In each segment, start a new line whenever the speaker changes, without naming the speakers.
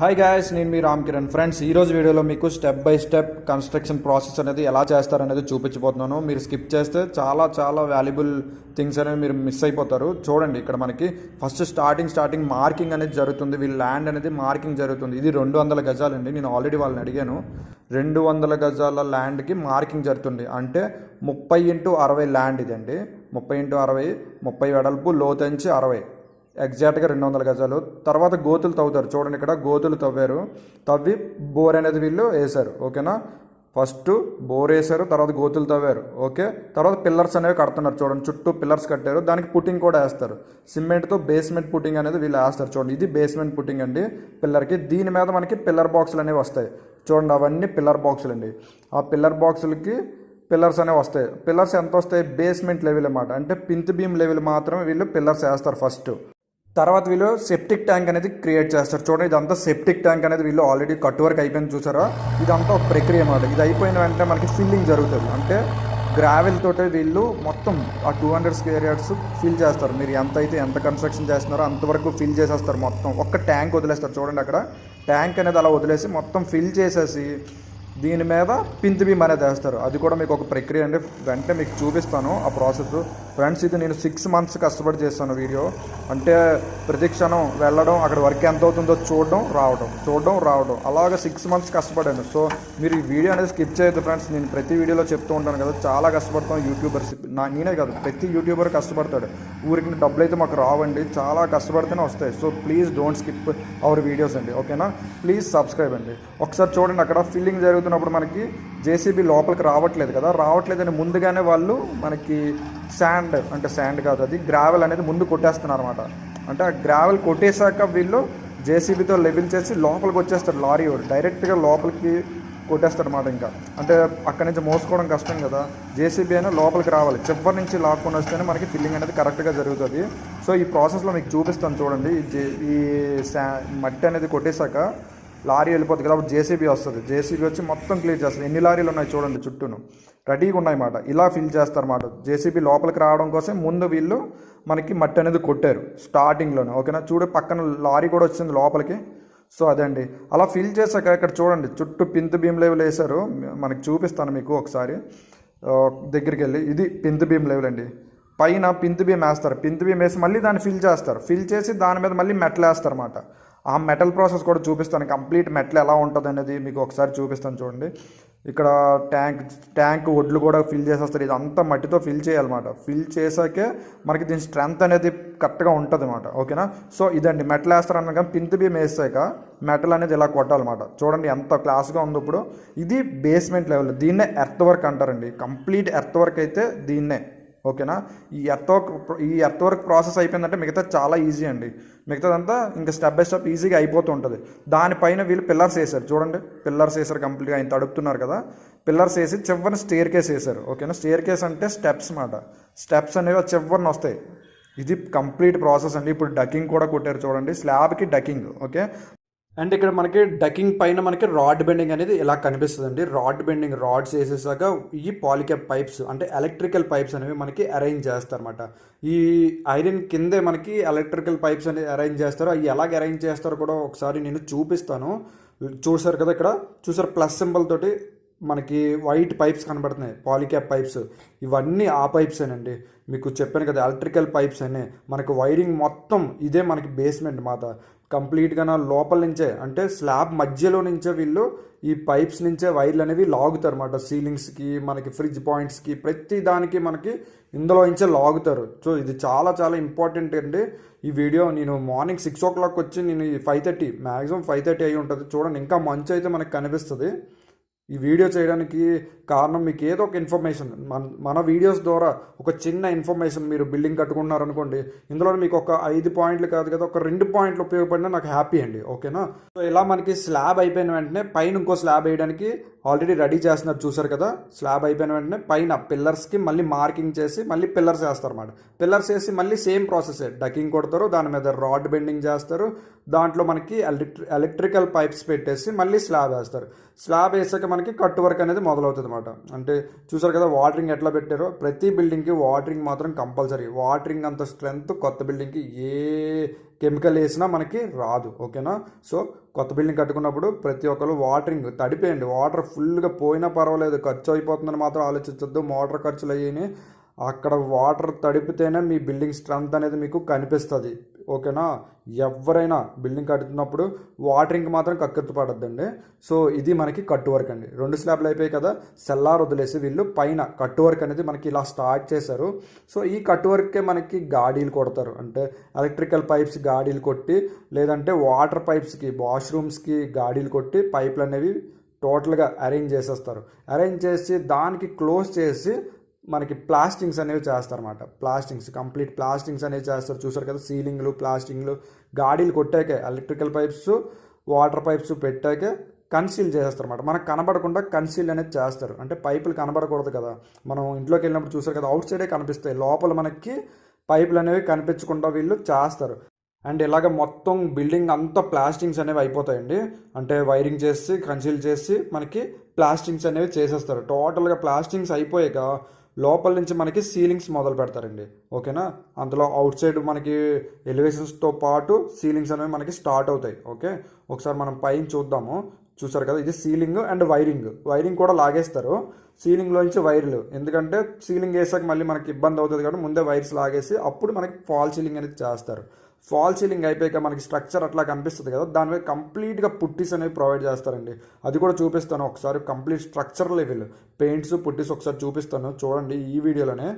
Hi guys నేను మీ Ram Kiran. Friends ఈ రోజు వీడియోలో మీకు step by step construction process అనేది ఎలా చేస్తారనేది చూపించబోతున్నాను. మీరు స్కిప్ చేస్తే చాలా చాలా వాల్యుబుల్ థింగ్స్ అనేవి మీరు మిస్ అయిపోతారు. చూడండి ఇక్కడ మనకి ఫస్ట్ స్టార్టింగ్ స్టార్టింగ్ మార్కింగ్ అనేది జరుగుతుంది. వీళ్ళ ల్యాండ్ అనేది మార్కింగ్ జరుగుతుంది. ఇది రెండు వందల గజాలండి. నేను ఆల్రెడీ వాళ్ళని అడిగాను. రెండు వందల గజాల ల్యాండ్కి మార్కింగ్ జరుగుతుంది. అంటే ముప్పై ఇంటూ అరవై ల్యాండ్ ఇదండి. ముప్పై ఇంటూ అరవై ముప్పై వెడల్పు లోతంచి అరవై. ఎగ్జాక్ట్గా రెండు వందల గజాలు. తర్వాత గోతులు తవ్వుతారు. చూడండి ఇక్కడ గోతులు తవ్వారు. తవ్వి బోర్ అనేది వీళ్ళు వేశారు. ఓకేనా? ఫస్ట్ బోర్ వేశారు. తర్వాత గోతులు తవ్వారు. ఓకే? తర్వాత పిల్లర్స్ అనేవి కడుతున్నారు. చూడండి చుట్టూ పిల్లర్స్ కట్టారు. దానికి పుట్టింగ్ కూడా వేస్తారు. సిమెంట్తో బేస్మెంట్ పుట్టింగ్ అనేది వీళ్ళు వేస్తారు. చూడండి ఇది బేస్మెంట్ పుట్టింగ్ అండి పిల్లర్కి. దీని మీద మనకి పిల్లర్ బాక్సులు అనేవి వస్తాయి. చూడండి అవన్నీ పిల్లర్ బాక్సులు అండి. ఆ పిల్లర్ బాక్సులకి పిల్లర్స్ అనేవి వస్తాయి. పిల్లర్స్ ఎంత వస్తాయి? బేస్మెంట్ లెవెల్ అన్నమాట. అంటే పింత్ బీమ్ లెవెల్ మాత్రమే వీళ్ళు పిల్లర్స్ వేస్తారు ఫస్ట్. తర్వాత వీళ్ళు సెప్టిక్ ట్యాంక్ అనేది క్రియేట్ చేస్తారు. చూడండి ఇదంతా సెప్టిక్ ట్యాంక్ అనేది వీళ్ళు ఆల్రెడీ కట్ వర్క్ అయిపోయింది చూసారా? ఇదంతా ఒక ప్రక్రియ అన్నమాట. ఇది అయిపోయిన వెంటనే మనకి ఫిల్లింగ్ జరుగుతుంది. అంటే గ్రావెల్ తోటే వీళ్ళు మొత్తం ఆ two hundred square yards fill చేస్తారు. మీరు ఎంత అయితే ఎంత కన్స్ట్రక్షన్ చేస్తున్నారో అంతవరకు ఫిల్ చేసేస్తారు మొత్తం. ఒక్క ట్యాంక్ వదిలేస్తారు. చూడండి అక్కడ. ట్యాంక్ అనేది అలా వదిలేసి మొత్తం ఫిల్ చేసేసి దీని మీద పింత్ బీమ్ అనేది వేస్తారు. అది కూడా మీకు ఒక ప్రక్రియ అండి. వెంటనే మీకు చూపిస్తాను ఆ ప్రాసెస్ ఫ్రెండ్స్ ఇది నేను సిక్స్ మంత్స్ కష్టపడి చేస్తాను వీడియో. అంటే ప్రతిక్షణం వెళ్ళడం అక్కడ వర్క్ ఎంత అవుతుందో చూడడం రావడం చూడడం రావడం. అలాగ సిక్స్ మంత్స్ కష్టపడాను. సో మీరు ఈ వీడియో అనేది స్కిప్ చేయొద్దు ఫ్రెండ్స్. నేను ప్రతి వీడియోలో చెప్తూ ఉంటాను కదా చాలా కష్టపడతాం యూట్యూబర్స్ నా నేనే కాదు ప్రతి యూట్యూబర్ కష్టపడతాడు. ఊరికి డబ్బులు అయితే మాకు రావండి. చాలా కష్టపడితేనే వస్తాయి. So please don't skip our videos అండి. ఓకేనా ప్లీజ్ సబ్స్క్రైబ్ అండి. ఒకసారి చూడండి అక్కడ ఫిల్లింగ్ జరుగుతున్నప్పుడు మనకి జేసీబీ లోపలికి రావట్లేదు కదా. రావట్లేదని ముందుగానే వాళ్ళు మనకి శాండ్ అంటే శాండ్ కాదు అది గ్రావెల్ అనేది ముందు కొట్టేస్తున్నారు అనమాట అంటే ఆ గ్రావెల్ కొట్టేశాక వీళ్ళు జేసీబీతో లెవెల్ చేసి లోపలికి వచ్చేస్తారు లారీ వాడు. డైరెక్ట్గా లోపలికి కొట్టేస్తారు అనమాట ఇంకా. అంటే అక్కడి నుంచి మోసుకోవడం కష్టం కదా. జేసీబీ అయినా లోపలికి రావాలి. చివరి నుంచి లాక్కొని వస్తేనే మనకి ఫిల్లింగ్ అనేది కరెక్ట్గా జరుగుతుంది. సో ఈ ప్రాసెస్లో మీకు చూపిస్తాను చూడండి. ఈ జే ఈ శా మట్టి అనేది కొట్టేశాక లారీ వెళ్ళిపోతుంది కదా అప్పుడు జేసీబీ వస్తుంది. జేసీబీ వచ్చి మొత్తం క్లియర్ చేస్తుంది. ఎన్ని లారీలు ఉన్నాయి చూడండి చుట్టూను. రెడీగా ఉన్నాయన్నమాట. ఇలా ఫిల్ చేస్తారన్నమాట. జేసీబీ లోపలికి రావడం కోసం ముందు వీళ్ళు మనకి మట్టి అనేది కొట్టారు స్టార్టింగ్లోనే ఓకేనా చూడు పక్కన లారీ కూడా వచ్చింది లోపలికి. సో అదే అండి అలా ఫిల్ చేశాక ఇక్కడ చూడండి. చుట్టూ పింత్ భీమ్ లెవెల్ వేశారు మనకి చూపిస్తాను మీకు ఒకసారి. దగ్గరికి వెళ్ళి. ఇది పింత్ భీమ్ లెవెల్ అండి పైన పింతు భీమ్ వేస్తారు. పింతు భీమ్ వేసి మళ్ళీ దాన్ని ఫిల్ చేస్తారు. ఫిల్ చేసి దాని మీద మళ్ళీ మెటల్ వేస్తారు అనమాట ఆ మెటల్ ప్రాసెస్ కూడా చూపిస్తాను. కంప్లీట్ మెటల్ ఎలా ఉంటుంది అనేది మీకు ఒకసారి చూపిస్తాను చూడండి. ఇక్కడ ట్యాంక్ ట్యాంక్ ఒడ్లు కూడా ఫిల్ చేసేస్తారు. ఇదంతా మట్టితో ఫిల్ చేయాలన్నమాట. ఫిల్ చేసాకే మనకి దీని స్ట్రెంత్ అనేది కరెక్ట్గా ఉంటుంది అనమాట ఓకేనా? సో ఇదండి. మెటల్ వేస్తారు అనగా పింత్ బీమ్ వేసాక మెటల్ అనేది ఇలా కొట్టాలన్నమాట. చూడండి ఎంత క్లాస్గా ఉంది ఇప్పుడు. ఇది బేస్మెంట్ లెవెల్. దీన్నే ఎర్త్ వర్క్ అంటారండి. కంప్లీట్ ఎర్త్ వర్క్ అయితే దీన్నే. ఓకేనా? ఈ ఎర్త్ వర్క్ ఈ ఎర్త్ వర్క్ ప్రాసెస్ అయిపోయిందంటే మిగతా చాలా ఈజీ అండి. మిగతాదంతా ఇంకా స్టెప్ బై స్టెప్ ఈజీగా అయిపోతూ ఉంటుంది. దానిపైన వీళ్ళు పిల్లర్స్ వేశారు. చూడండి పిల్లర్స్ వేశారు కంప్లీట్గా. ఆయన తడుపుతున్నారు కదా. పిల్లర్స్ వేసి చివరిని స్టేర్ కేస్ వేశారు. ఓకేనా? స్టేర్ కేస్ అంటే స్టెప్స్ మాట. స్టెప్స్ అనేవి చివరిని వస్తాయి. ఇది కంప్లీట్ ప్రాసెస్ అండి. ఇప్పుడు డకింగ్ కూడా కొట్టారు చూడండి. స్లాబ్కి డకింగ్. ఓకే? అండ్ ఇక్కడ మనకి డకింగ్ పైన మనకి రాడ్ బెండింగ్ అనేది ఇలా కనిపిస్తుంది అండి రాడ్ బెండింగ్ రాడ్స్ వేసేసాక ఈ పాలికెప్ పైప్స్ అంటే ఎలక్ట్రికల్ పైప్స్ అనేవి మనకి అరేంజ్ చేస్తారన్నమాట. ఈ ఐరన్ కిందే మనకి ఎలక్ట్రికల్ పైప్స్ అనేవి అరేంజ్ చేస్తారు అవి ఎలాగ అరేంజ్ చేస్తారో కూడా ఒకసారి నేను చూపిస్తాను. చూసారు కదా ఇక్కడ? చూసారు ప్లస్ సింబల్ తోటి మనకి వైట్ పైప్స్ కనబడుతున్నాయి పాలిక్యాప్ పైప్స్. ఇవన్నీ ఆ పైప్సేనండి మీకు చెప్పాను కదా ఎలక్ట్రికల్ పైప్స్ అనే. మనకు వైరింగ్ మొత్తం ఇదే మనకి బేస్మెంట్ మాత. కంప్లీట్గా నా లోపల నుంచే అంటే స్లాబ్ మధ్యలో నుంచే వీళ్ళు ఈ పైప్స్ నుంచే వైర్లు అనేవి లాగుతారు అన్నమాట సీలింగ్స్కి మనకి ఫ్రిడ్జ్ పాయింట్స్కి ప్రతి దానికి మనకి ఇందులో నుంచే లాగుతారు. సో ఇది చాలా చాలా ఇంపార్టెంట్ అండి. ఈ వీడియో నేను మార్నింగ్ సిక్స్ ఓ క్లాక్ వచ్చి నేను five thirty maximum five thirty అయి ఉంటుంది. చూడండి ఇంకా మంచి అయితే మనకు కనిపిస్తుంది. ఈ వీడియో చేయడానికి కారణం మీకు ఏదో ఒక ఇన్ఫర్మేషన్ మన మన వీడియోస్ ద్వారా ఒక చిన్న ఇన్ఫర్మేషన్ మీరు బిల్డింగ్ కట్టుకుంటున్నారనుకోండి ఇందులో మీకు ఒక ఐదు పాయింట్లు కాదు కదా ఒక రెండు పాయింట్లు ఉపయోగపడినా నాకు హ్యాపీ అండి ఓకేనా సో ఇలా మనకి స్లాబ్ అయిపోయిన వెంటనే పైన ఇంకో స్లాబ్ వేయడానికి ఆల్రెడీ రెడీ చేస్తున్నారు చూసారు కదా? స్లాబ్ అయిపోయిన వెంటనే పైన పిల్లర్స్కి మళ్ళీ మార్కింగ్ చేసి మళ్ళీ పిల్లర్స్ వేస్తారు అన్నమాట పిల్లర్స్ వేసి మళ్ళీ సేమ్ ప్రాసెస్ డకింగ్ కొడతారు దాని మీద రాడ్ బెండింగ్ చేస్తారు దాంట్లో మనకి ఎలక్ట్రి ఎలక్ట్రికల్ పైప్స్ పెట్టేసి మళ్ళీ స్లాబ్ వేస్తారు. స్లాబ్ వేసాక మనకి కట్ వర్క్ అనేది మొదలవుతుంది అనమాట అంటే చూసారు కదా వాటరింగ్ ఎట్లా పెట్టారో? ప్రతి బిల్డింగ్కి వాటరింగ్ మాత్రం కంపల్సరీ వాటరింగ్ అంత స్ట్రెంగ్త్ కొత్త బిల్డింగ్కి ఏ కెమికల్ వేసినా మనకి రాదు ఓకేనా? సో కొత్త బిల్డింగ్ కట్టుకున్నప్పుడు ప్రతి ఒక్కరు వాటరింగ్ తడిపేయండి. వాటర్ ఫుల్గా పోయినా పర్వాలేదు ఖర్చు అయిపోతుందని మాత్రం ఆలోచించద్దు. మోటార్ ఖర్చులు అయ్యి అక్కడ వాటర్ తడిపితేనే మీ బిల్డింగ్ స్ట్రెంత్ అనేది మీకు కనిపిస్తుంది. ఓకేనా? ఎవరైనా బిల్డింగ్ కట్టుతున్నప్పుడు వాటరింగ్ మాత్రం కక్కుర్తి పడద్దండి. సో ఇది మనకి కట్టు వర్క్ అండి. రెండు స్లాబ్లు అయిపోయాయి కదా సెల్లార్ వదిలేసి వీళ్ళు పైన కట్టు వర్క్ అనేది మనకి ఇలా స్టార్ట్ చేశారు. సో ఈ కట్టు వర్కే మనకి గాడీలు కొడతారు. అంటే ఎలక్ట్రికల్ పైప్స్ గాడీలు కొట్టి లేదంటే వాటర్ పైప్స్కి వాష్రూమ్స్కి గాడీలు కొట్టి పైపులు అనేవి టోటల్గా అరేంజ్ చేసేస్తారు. అరేంజ్ చేసి దానికి క్లోజ్ చేసి మనకి ప్లాస్టింగ్స్ అనేవి చేస్తారన్నమాట. ప్లాస్టింగ్స్ కంప్లీట్ ప్లాస్టింగ్స్ అనేవి చేస్తారు. చూసారు కదా సీలింగ్లు ప్లాస్టింగ్లు గాడీలు కొట్టాకే ఎలక్ట్రికల్ పైప్స్ వాటర్ పైప్స్ పెట్టాకే కన్సీల్ చేసేస్తారన్నమాట మనకు కనబడకుండా కన్సీల్ అనేది చేస్తారు. అంటే పైపులు కనబడకూడదు కదా. మనం ఇంట్లోకి వెళ్ళినప్పుడు చూసారు కదా అవుట్ సైడే కనిపిస్తాయి. లోపల మనకి పైపులు అనేవి కనిపించకుండా వీళ్ళు చేస్తారు. అండ్ ఇలాగ మొత్తం బిల్డింగ్ అంతా ప్లాస్టింగ్స్ అనేవి అయిపోతాయండి. అంటే వైరింగ్ చేసి కన్సీల్ చేసి మనకి ప్లాస్టింగ్స్ అనేవి చేసేస్తారు. టోటల్గా ప్లాస్టింగ్స్ అయిపోయాక లోపల నుంచి మనకి సీలింగ్స్ మొదలు పెడతారండి. ఓకేనా? అందులో అవుట్ సైడ్ మనకి ఎలివేషన్స్తో పాటు సీలింగ్స్ అనేవి మనకి స్టార్ట్ అవుతాయి. ఓకే? ఒకసారి మనం పైన చూద్దాము. చూసారు కదా? ఇది సీలింగ్ అండ్ వైరింగ్. వైరింగ్ కూడా లాగేస్తారు. సీలింగ్లోంచి వైర్లు. ఎందుకంటే సీలింగ్ వేసాక మళ్ళీ మనకి ఇబ్బంది అవుతుంది కాబట్టి ముందే వైర్స్ లాగేసి అప్పుడు మనకి ఫాల్ సీలింగ్ అనేది చేస్తారు. ఫాల్ సీలింగ్ అయిపోయాక మనకి స్ట్రక్చర్ అట్లా కనిపిస్తుంది కదా దాని మీద కంప్లీట్గా పుట్టిస్ అనేవి ప్రొవైడ్ చేస్తారండి. అది కూడా చూపిస్తాను ఒకసారి complete structure level. Paints putties ఒకసారి చూపిస్తాను చూడండి ఈ వీడియోలోనే.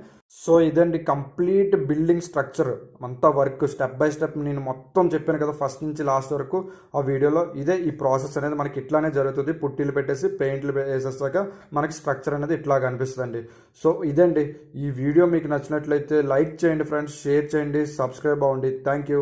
సో ఇదండి కంప్లీట్ బిల్డింగ్ స్ట్రక్చర్. అంతా వర్క్ స్టెప్ బై స్టెప్ నేను మొత్తం చెప్పాను కదా ఫస్ట్ నుంచి లాస్ట్ వరకు ఆ వీడియోలో. ఇదే ఈ ప్రాసెస్ అనేది మనకి ఇట్లానే జరుగుతుంది. పుట్టీలు పెట్టేసి పెయింట్లు వేసేసాక మనకి స్ట్రక్చర్ అనేది ఇట్లా కనిపిస్తుందండి. సో ఇదండి. ఈ వీడియో మీకు నచ్చినట్లయితే లైక్ చేయండి ఫ్రెండ్స్ షేర్ చేయండి సబ్స్క్రైబ్ అవ్వండి. Thank you.